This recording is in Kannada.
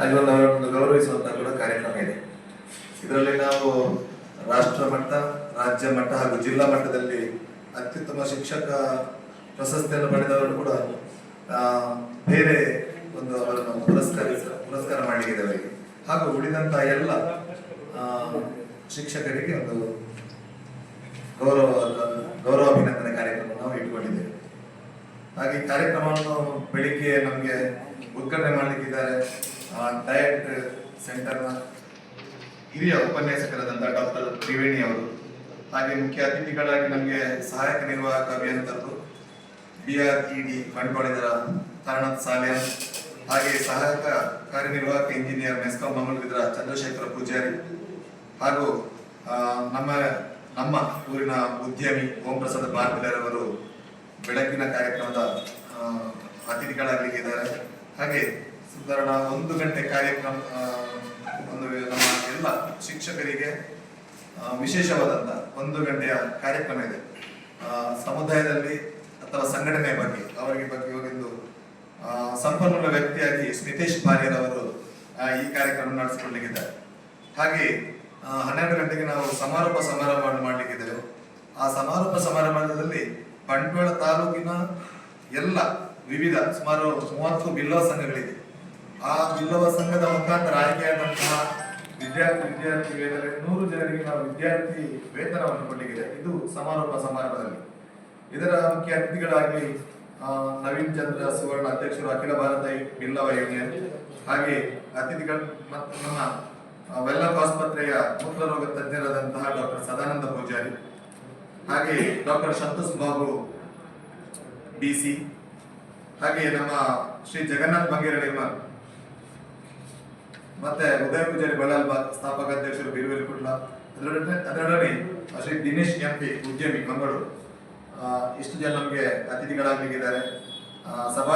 ಹಾಗೆ ಒಂದು ಅವರನ್ನು ಕೂಡ ಕಾರ್ಯಕ್ರಮ ಇದೆ. ಇದರಲ್ಲಿ ನಾವು ರಾಷ್ಟ್ರ ಮಟ್ಟ, ರಾಜ್ಯ ಮಟ್ಟ ಹಾಗೂ ಜಿಲ್ಲಾ ಮಟ್ಟದಲ್ಲಿ ಅತ್ಯುತ್ತಮ ಶಿಕ್ಷಕ ಪ್ರಶಸ್ತಿಯನ್ನು ಪಡೆದವರು ಕೂಡ ಬೇರೆ ಒಂದು ಅವರನ್ನು ಪುರಸ್ಕರಿಸ, ಪುರಸ್ಕಾರ ಮಾಡಲಿಕ್ಕೆ ಹಾಗೂ ಉಳಿದಂತ ಎಲ್ಲ ಶಿಕ್ಷಕರಿಗೆ ಒಂದು ಗೌರವ ಗೌರವಾಭಿನಂದನೆ ಕಾರ್ಯಕ್ರಮ ನಾವು ಇಟ್ಕೊಂಡಿದ್ದೇವೆ ಹಾಗೆ ಕಾರ್ಯಕ್ರಮವನ್ನು ಬೆಳಿಗ್ಗೆ ನಮಗೆ ಉದ್ಘಾಟನೆ ಮಾಡಲಿಕ್ಕಿದ್ದಾರೆ ಡಯಟ್ ಸೆಂಟರ್ನ ಹಿರಿಯ ಉಪನ್ಯಾಸಕರಾದಂಥ ಡಾಕ್ಟರ್ ತ್ರಿವೇಣಿ ಅವರು, ಹಾಗೆ ಮುಖ್ಯ ಅತಿಥಿಗಳಾಗಿ ನಮಗೆ ಸಹಾಯಕ ನಿರ್ವಾಹಕ ಅಭಿಯಂತರರು ಬಿ ಆರ್ ಇ ಡಿ ಬಂಡವಾಳಿದರ ಹಾಗೆ ಸಹಾಯಕ ಕಾರ್ಯನಿರ್ವಾಹಕ ಇಂಜಿನಿಯರ್ ಮೆಸ್ಕಾಂ ಮಂಗಳೂರಿದ್ರ ಚಂದ್ರಶೇಖರ ಪೂಜಾರಿ, ಹಾಗೂ ನಮ್ಮ ನಮ್ಮ ಊರಿನ ಉದ್ಯಮಿ ಓಂ ಪ್ರಸಾದ್ ಅವರು ಬೆಳಕಿನ ಕಾರ್ಯಕ್ರಮದ ಅತಿಥಿಗಳಾಗಲಿಕ್ಕಿದ್ದಾರೆ. ಹಾಗೆ ಸುಧಾರಣ ಒಂದು ಗಂಟೆ ಕಾರ್ಯಕ್ರಮ ಒಂದು ನಮ್ಮ ಎಲ್ಲ ಶಿಕ್ಷಕರಿಗೆ ವಿಶೇಷವಾದಂಥ ಒಂದು ಗಂಟೆಯ ಕಾರ್ಯಕ್ರಮ ಇದೆ. ಸಮುದಾಯದಲ್ಲಿ ಅಥವಾ ಸಂಘಟನೆಯ ಬಗ್ಗೆ ಅವರಿಗೆ ಬಗ್ಗೆ ಆ, ಸಂಪನ್ಮೂಲ ವ್ಯಕ್ತಿಯಾಗಿ ಸ್ಮಿತೇಶ್ ಪಾರ್ಯರ್ ಅವರು ಈ ಕಾರ್ಯಕ್ರಮ ನಡೆಸಿಕೊಳ್ಳಲಿಕ್ಕಿದ್ದಾರೆ. ಹಾಗೆ ಹನ್ನೆರಡು ಗಂಟೆಗೆ ನಾವು ಸಮಾರೋಪ ಸಮಾರಂಭವನ್ನು ಮಾಡಲಿಕ್ಕಿದ್ದೇವೆ. ಆ ಸಮಾರೋಪ ಸಮಾರಂಭದಲ್ಲಿ ಬಂಟ್ವಾಳ ತಾಲೂಕಿನ ಎಲ್ಲ ವಿವಿಧ ಸುಮಾರು ಮೂವತ್ತು ಬಿಲ್ಲವ ಸಂಘಗಳಿದೆ ಆ ಬಿಲ್ಲವ ಸಂಘದ ಮುಖಾಂತರ ಆಯ್ಕೆಯಾದಂತಹ ವಿದ್ಯಾರ್ಥಿ ವಿದ್ಯಾರ್ಥಿ ವೇತನ, ನೂರು ಜನರಿಗೆ ನಾವು ವಿದ್ಯಾರ್ಥಿ ವೇತನವನ್ನು ಕೊಟ್ಟಿದೆ ಇದು ಸಮಾರೋಪ ಸಮಾರಂಭದಲ್ಲಿ. ಇದರ ಮುಖ್ಯ ಅತಿಥಿಗಳಾಗಿ ನವೀನ್ ಚಂದ್ರ ಸುವರ್ಣ ಅಧ್ಯಕ್ಷರು, ಅಖಿಲ ಭಾರತ ಬಿಲ್ಲವ ಯೂನಿಯನ್ ಹಾಗೆ ಅತಿಥಿಗಳು ಮತ್ತು ನಮ್ಮ ವೆಲ್ಲಕ್ ಆಸ್ಪತ್ರೆಯ ಮೂತ್ರರೋಗ ತಜ್ಞರಾದಂತಹ ಡಾಕ್ಟರ್ ಸದಾನಂದ ಪೂಜಾರಿ, ಹಾಗೆ ಡಾಕ್ಟರ್ ಸಂತೋಷ್ ಬಾಬು ಡಿಸಿ ಹಾಗೆ ನಮ್ಮ ಶ್ರೀ ಜಗನ್ನಾಥ್ ಬಂಗೇರ ಮತ್ತೆ ಉದಯ ಪೂಜಾರಿ ಬಳ್ಳಾಲ್ ಬಾಗ್ ಸ್ಥಾಪಕ ಅಧ್ಯಕ್ಷರು ಬೀರುವೇಲಿ ಕುಟ್ಲ ಅದರೊಡನೆ ಶ್ರೀ ದಿನೇಶ್ ಎಂಪಿ ಉದ್ಯಮಿ ಮಂಗಳೂರು. ಇಷ್ಟು ಜನ ನಮಗೆ ಅತಿಥಿಗಳಾಗಲಿಕ್ಕಿದ್ದಾರೆ. ಸಭಾ